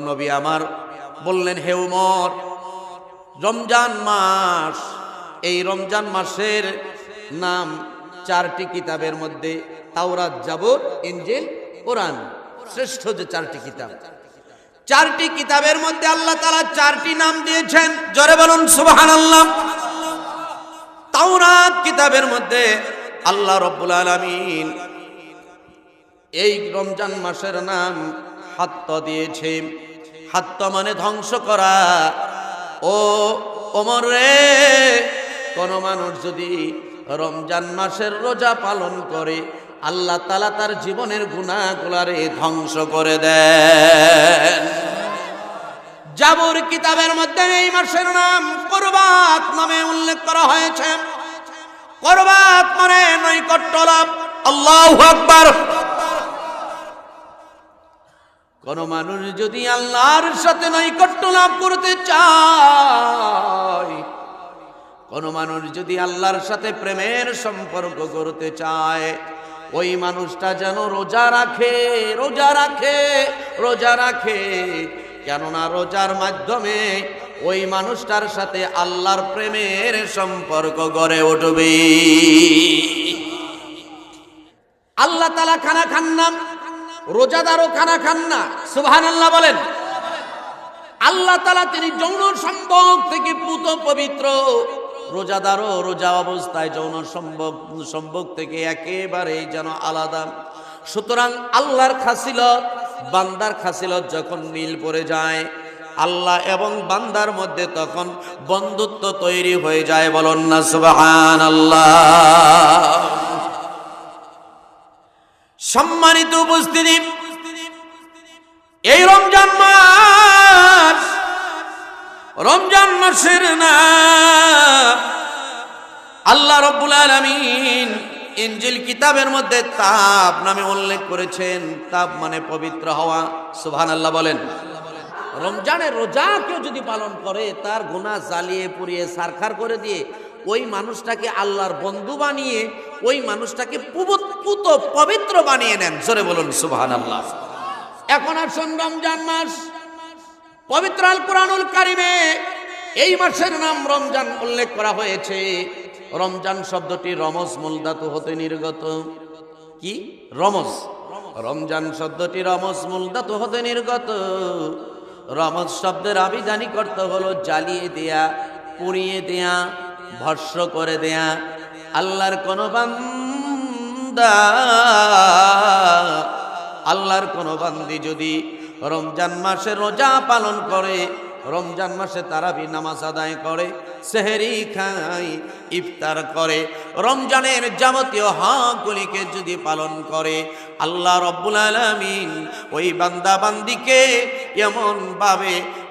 নবী আমার বললেন, হে উমর, রমজান মাস, এই রমজান মাসের নাম চারটি কিতাবের মধ্যে তাওরাত জাবর ইঞ্জিল কোরআন, শ্রেষ্ঠ যে চারটি কিতাব। চারটি কিতাবের মধ্যে আল্লাহ তালা চারটি নাম দিয়েছেন। জোরে বলুন সুবাহান আল্লাহ তাওরাত কিতাবের মধ্যে আল্লাহ রব্বুল আলমিন এই রমজান মাসের নাম হাত্ত দিয়েছে। হাত্ত মানে ধ্বংস করা। ও ওমর রে, কোন মানুষ যদি রমজান মাসের রোজা পালন করে, আল্লাহ তালা তার জীবনের গুণাগুলারে ধ্বংস করে দেন। জাবুর কিতাবের মধ্যে এই মাসের নাম করবাত নামে উল্লেখ করা হয়েছে। করবাত মানে নৈকট্য লাভ। আল্লাহ আকবার। কোন মানুষ যদি আল্লাহর সাথে নৈকট্য লাভ করতে চায়, কোন মানুষ যদি আল্লাহর সাথে প্রেমের সম্পর্ক করতে চায়, ওই মানুষটা যেন রোজা রাখে রোজা রাখে রোজা রাখে। কেননা রোজার মাধ্যমে ওই মানুষটার সাথে আল্লাহর প্রেমের সম্পর্ক গড়ে উঠবে। আল্লাহ তালা খানা খান না। রোজাদারও খানা খান না সুবহান আল্লাহ বলেন। আল্লাহ তালা তিনি যৌন সম্ভোগ থেকে পুত পবিত্র। রোজাদারও রোজা অবস্থায় যৌন সম্ভব সম্ভোগ থেকে একেবারে যেন আলাদা। সুতরাং আল্লাহর খাসিলত, বান্দার খাসিলত যখন মিল পড়ে যায়, আল্লাহ এবং বান্দার মধ্যে তখন বন্ধুত্ব তৈরি হয়ে যায় বলুন না সুবহান আল্লাহ সম্মানিত উপস্থিতি। এই রমজান মাস, রমজান মাসের না, আল্লাহ রব্বুল আলামিন ইনজিল কিতাবের মধ্যে তাপ নামে উল্লেখ করেছেন। তাপ মানে পবিত্র হওয়া, সুবহানাল্লাহ বলেন। রমজানের রোজা কেউ যদি পালন করে, তার গুণা জ্বালিয়ে পুড়িয়ে সারখার করে দিয়ে, ওই মানুষটাকে আল্লাহর বন্ধু বানিয়ে ওই মানুষটাকে পুত পবিত্র বানিয়ে নেন। জোরে বলুন, সুবহানাল্লাহ। এখন আসুন রমজান মাস। পবিত্র আল কোরআনুল কারিমে এই মাসের নাম রমজান উল্লেখ করা হয়েছে। রমজান শব্দটি রমজ মূলধাতু হতে নির্গত। কি? রমজ। রমজান শব্দটি রমজ মূলধাতু হতে নির্গত। রমজ শব্দের আবিধানিক অর্থ হলো জ্বালিয়ে দেয়া, পুড়িয়ে দেয়া ভস্য করে দেয়া আল্লাহর কোন বান্দা, আল্লাহর কোন বান্দি যদি রমজান মাসে রোজা পালন করে, রমজান মাসে তারাবি নামাজ আদায় করে, সেহেরি খায়, ইফতার করে, রমজানের যাবতীয় হকগুলিকে যদি পালন করে, আল্লাহ রব্বুল আলমিন ওই বান্দা বান্দিকে এমন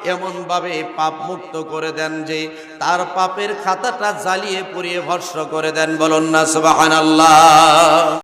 ভাবে এমন ভাবে পাপ মুক্ত করে দেন যে তার পাপের খাতাটা জ্বালিয়ে পুড়িয়ে ভর্ষ করে দেন। বলুন না সুবাহান আল্লাহ